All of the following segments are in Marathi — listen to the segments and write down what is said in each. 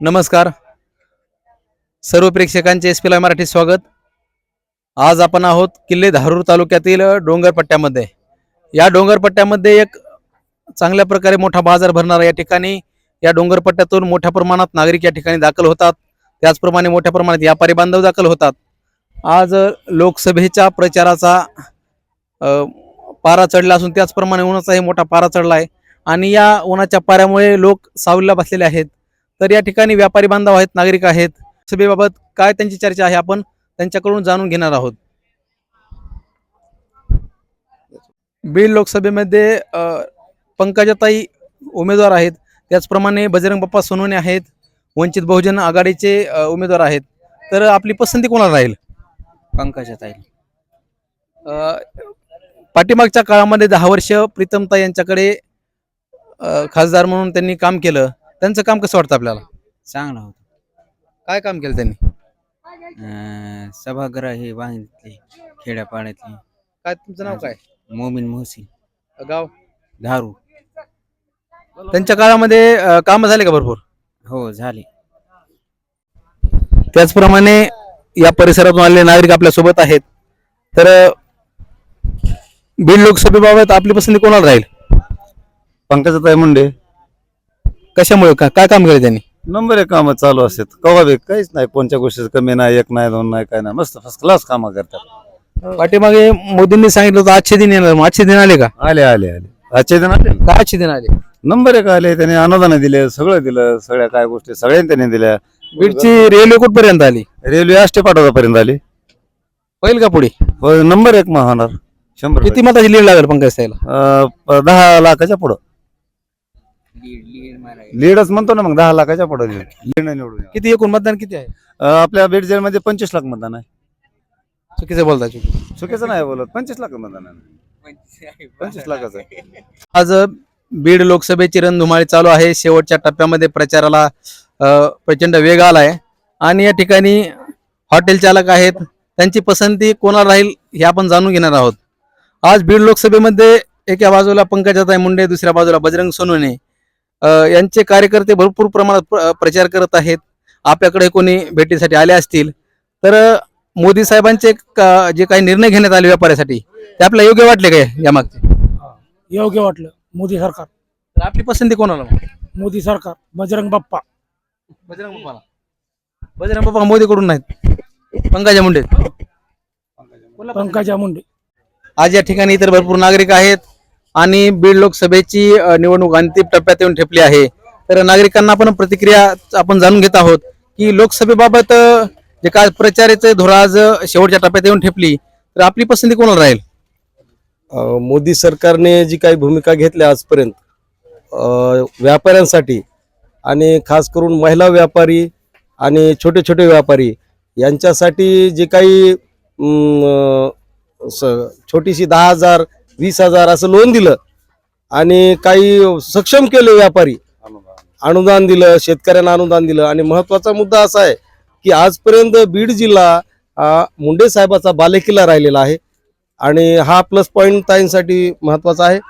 नमस्कार. सर्व प्रेक्षकांचे एस पी लाय मराठी स्वागत. आज आपण आहोत किल्ले धारूर तालुक्यातील डोंगरपट्ट्यामध्ये. या डोंगरपट्ट्यामध्ये एक चांगल्या प्रकारे मोठा बाजार भरणारा या ठिकाणी या डोंगरपट्ट्यातून मोठ्या प्रमाणात नागरिक या ठिकाणी दाखल होतात. त्याचप्रमाणे मोठ्या प्रमाणात व्यापारी बांधव दाखल होतात. आज लोकसभेच्या प्रचाराचा पारा चढला असून त्याचप्रमाणे उन्हाचाही मोठा पारा चढला आहे आणि या उन्हाच्या पाऱ्यामुळे लोक सावलीला बसलेले आहेत. तर या ठिकाणी व्यापारी बांधव आहेत नागरिक आहेत. सभेबाबत काय त्यांची चर्चा आहे आपण त्यांच्याकडून जाणून घेणार आहोत. बीड लोकसभेमध्ये पंकजाताई उमेदवार आहेत. त्याचप्रमाणे बजरंग बाप्पा सोनवणे आहेत. वंचित बहुजन आघाडीचे उमेदवार आहेत. तर आपली पसंती कोणाला राहील? पंकजात आहे अ, पाठीमागच्या काळामध्ये दहा वर्ष प्रीतमताई यांच्याकडे खासदार म्हणून त्यांनी काम केलं. त्यांचं काम कसं वाटतं आपल्याला? चांगला होता. काय काम केलं त्यांनी? सभागृह हे बांधले खेड्यापाड्यातले काय तुमचं नाव काय? मोमीन मोहसिन. गाव? धारू. त्यांच्या काळामध्ये अ, कामं झाले का भरपूर? हो झाले. त्याचप्रमाणे या परिसरातून आलेले नागरिक आपल्यासोबत आहेत. तर अ, बीड लोकसभेबाबत आपली पसंती कोणाला राहील? पंकजाताई मुंडे. कशामुळे? का- काय काम केलं त्यांनी? नंबर एक कामं चालू असतात. कवा बी काहीच नाही. कोणत्या गोष्टीचं कमी नाही एक नाही दोन नाही काय नाही. मस्त फर्स्ट क्लास कामं करतात. पाठीमागे मोदींनी सांगितलं होतं आजचे दिन येणार. मग आजचे दिन आले का? आले आले आले. आजचे दिन आले. काय आजचे दिन आले? नंबर एक आले त्याने अनुदान दिले सगळं दिलं सगळ्या काय गोष्टी सगळ्यांनी त्यांनी दिल्या. बीडची रेल्वे कुठपर्यंत आली? रेल्वे आष्टे पाठवतापर्यंत आली. होईल का पुढे? नंबर एक मग होणार शंभर किती मताची लीड लागेल पंकज ताईला? अं, प- दहा लाखाच्या पुढं. लीडच म्हणतो ना मग दहा लाखाच्या पुढं लीड निवडून येणार. किती एकूण मतदान किती आहे? अं, आपल्या बीड जेलमध्ये पंचवीस लाख मतदान आहे. चुकीचं बोलता चुकी. चुकीचं नाही बोलत. पंचवीस लाख मतदान आहे. पंचवीस लाखाचं आहे. आज बीड लोकसभेची रणधुमाळी चालू आहे. शेवटच्या टप्प्यामध्ये प्रचाराला अ, प्रचंड वेग आलाय. आणि या ठिकाणी हॉटेल चालक आहेत. त्यांची पसंती कोणाला राहील हे आपण जाणून घेणार आहोत. आज बीड लोकसभेमध्ये एका बाजूला पंकजाताई मुंडे दुसऱ्या बाजूला बजरंग सोनवणे. यांचे कार्यकर्ते भरपूर प्रमाणात प्र- प्रचार करत आहेत. आपल्याकडे कोणी भेटीसाठी आले असतील. तर मोदी साहेबांचे का- जे काही निर्णय घेण्यात आले व्यापाऱ्यासाठी ते आपल्याला योग्य वाटले काय यामागचे योग्य वाटलं. मोदी सरकार. तर आपली पसंती कोणाला मग? मोदी सरकार. बजरंग बाप्पा. बजरंग बाप्पाला. बजरंग बाप्पा मोदीकडून नाहीत. पंकजा मुंडे. पंकजा मुंडे. आज या ठिकाणी इतर भरपूर नागरिक आहेत. आणि बीड लोकसभेची निवडणूक अंतिम टप्प्यात येऊन ठेपली आहे. तर नागरिकांना पण प्रतिक्रिया आपण जाणून घेत आहोत की लोकसभेबाबत जे काय प्रचाराचे धोरण आज शेवटच्या टप्प्यात येऊन ठेपली तर आपली पसंती कोणाला राहील? मोदी सरकारने जी काही भूमिका घेतली आजपर्यंत व्यापाऱ्यांसाठी आणि खास करून महिला व्यापारी आणि छोटे छोटे व्यापारी यांच्यासाठी जे काही स- छोटीशी दहा हजार वीस हजार असं लोन दिलं आणि काही सक्षम केले व्यापारी. अनुदान दिलं शेतकऱ्यांना अनुदान दिलं. आणि महत्त्वाचा मुद्दा असा आहे की आजपर्यंत बीड जिल्हा मुंडे साहेबाचा बालेकिल्ला राहिलेला आहे. आणि हा प्लस पॉईंट ताईंसाठी महत्त्वाचा आहे.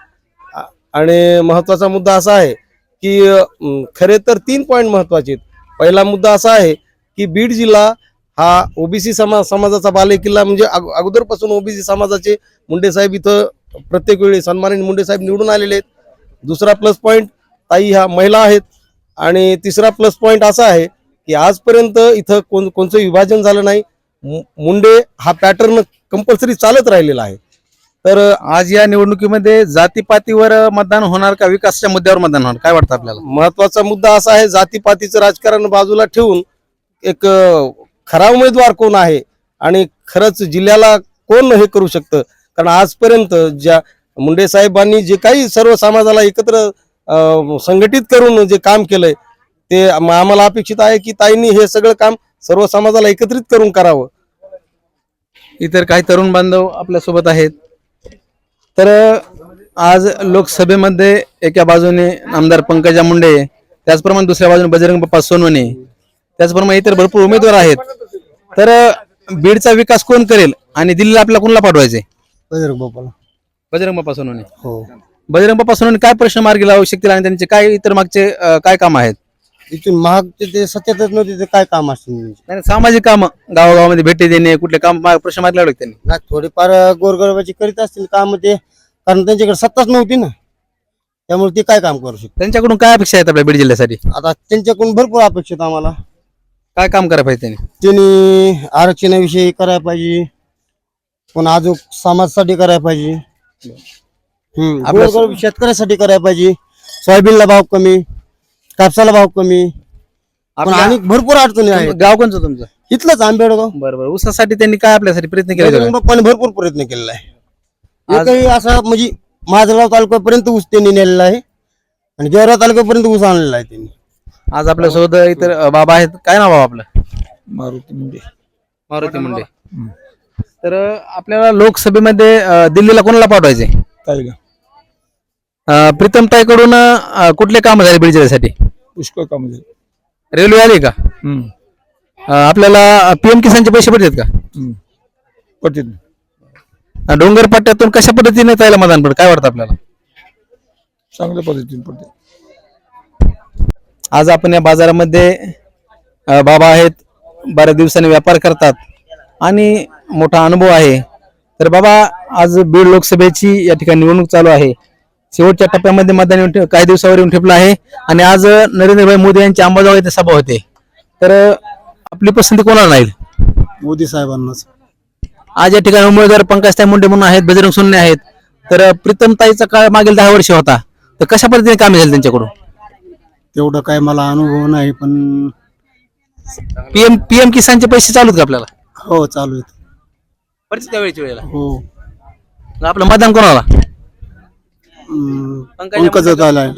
आणि महत्त्वाचा मुद्दा असा आहे की खरे तर तीन पॉईंट महत्त्वाचे आहेत. पहिला मुद्दा असा आहे की बीड जिल्हा हा ओबीसी समाज समाजाचा बालेकिल्ला म्हणजे अग- अगोदरपासून ओबीसी समाजाचे मुंडे साहेब इथं प्रत्येक वेळी सन्मानित मुंडे साहेब निवडून आलेले आहेत. दुसरा प्लस पॉईंट ताई ह्या महिला आहेत. आणि तिसरा प्लस पॉईंट असा आहे की आजपर्यंत इथं कोण कोणचं विभाजन झालं नाही. मु- मुंडे हा पॅटर्न कंपल्सरी चालत राहिलेला आहे. तर आज या निवडणुकीमध्ये जातीपातीवर मतदान होणार का? विकासाच्या मुद्द्यावर मतदान होणार? काय वाटतं आपल्याला? महत्त्वाचा मुद्दा असा आहे जातीपातीचं राजकारण बाजूला ठेवून एक खरा उमेदवार कोण आहे? आणि खरंच जिल्ह्याला कोण हे करू शकतं? कारण आजपर्यंत ज्या मुंडे साहेबांनी जे काही सर्व समाजाला एकत्र संघटित करून जे काम केलंय ते आम्हाला अपेक्षित आहे की ताईंनी हे सगळं काम सर्व समाजाला एकत्रित करून करावं. इतर काही तरुण बांधव आपल्यासोबत आहेत. तर आज लोकसभेमध्ये एका बाजूने आमदार पंकजा मुंडे त्याचप्रमाणे दुसऱ्या बाजूने बजरंग बाप्पा सोनवणे त्याचप्रमाणे इतर भरपूर उमेदवार आहेत. तर बीडचा विकास कोण करेल आणि दिल्लीला आपल्याला कोणाला पाठवायचे बजरंग बाप्पाला बजरंग बाप्पा सोनवणे. हो. बजरंग बाप्पा सोनवणे काय प्रश्न मार्गी लावू शकतील आणि त्यांचे काय इतर मागचे अं, काय काम आहेत? इथून महाग ते- सत्यातच नव्हते ते काय काम असतील? नाही सामाजिक काम गावागावामध्ये भेटी देणे कुठले काम मा- प्रश्न मागले होते त्यांनी? ना थोडेफार गोरगरबाची करीत असतील काम ते कारण त्यांच्याकडे सत्ताच नव्हती ना. त्यामुळे ते काय काम करू शकते त्यांच्याकडून काय अपेक्षा आहेत आपल्या बीड जिल्ह्यासाठी? आता त्यांच्याकडून भरपूर अपेक्षित आम्हाला. काय काम करायला पाहिजे त्यांनी? त्यांनी आरक्षणाविषयी करायला पाहिजे. पुन्हा अजून समाजासाठी करायला पाहिजे. हम्म गोरगरीब शेतकऱ्यासाठी करायला पाहिजे. सोयाबीनला भाव कमी कापसाला भाव कमी. पण आपल्या- आणि भरपूर अडचणी आहेत. गाव कोणचं तुमचं? इथलंच आंबेडगाव बरं बरं. ऊसासाठी त्यांनी काय आपल्यासाठी प्रयत्न केले बाप्पाने भरपूर प्रयत्न केलेला आहे. आज- एकही असा म्हणजे माजगाव तालुक्यापर्यंत ऊस त्यांनी नेलेला आहे आणि गेवराव तालुक्यापर्यंत ऊस आणलेला आहे त्यांनी. आज आपल्यासोबत इतर अ, बाबा आहेत. काय नाव बाबा आपलं? मारुती मुंडे. मारुती मुंडे. तर आपल्याला लोकसभेमध्ये अ, दिल्लीला कोणाला पाठवायचे अ, प्रीतम ताईकडून अ, कुठले काम झाले बीड जिल्ह्यासाठी पुष्कळ काम झाले. रेल्वे आली का? अ, आपल्याला पीएम किसानचे पैसे भेटतात का? पटेल अ, डोंगर पट्ट्यातून कशा पद्धतीने ताईला मतदान पडत? काय वाटतं आपल्याला? चांगल्या पद्धतीने पडते. आज आपण या बाजारामध्ये अ, बाबा आहेत. बऱ्याच दिवसांनी व्यापार करतात. आणि मोठा अनुभव आहे. तर बाबा आज बीड लोकसभेची या ठिकाणी निवडणूक चालू आहे. शेवटच्या टप्प्यामध्ये मतदान येऊन काही दिवसावर येऊन ठेपलं आहे. आणि आज नरेंद्रभाई मोदी यांची अंबाजोगाई येथे सभा होते. तर आपली पसंती कोणाला राहील? मोदी साहेबांनाच. आज या ठिकाणी उमेदवार पंकजताई मुंडे म्हणून आहेत बजरंग सोन्ने आहेत. तर प्रीतमताईचा काळ मागील दहा वर्ष होता. तर कशा पद्धतीने काम झालं त्यांच्याकडून? तेवढं काय मला अनुभव नाही पण पीएम पीएम किसानचे पैसे चालूत का आपल्याला? हो चालू आहेत. पडते त्यावेळेच्या वेळेला. हो. आपलं मतदान कोणाला? पंकजा पंकजात आलाय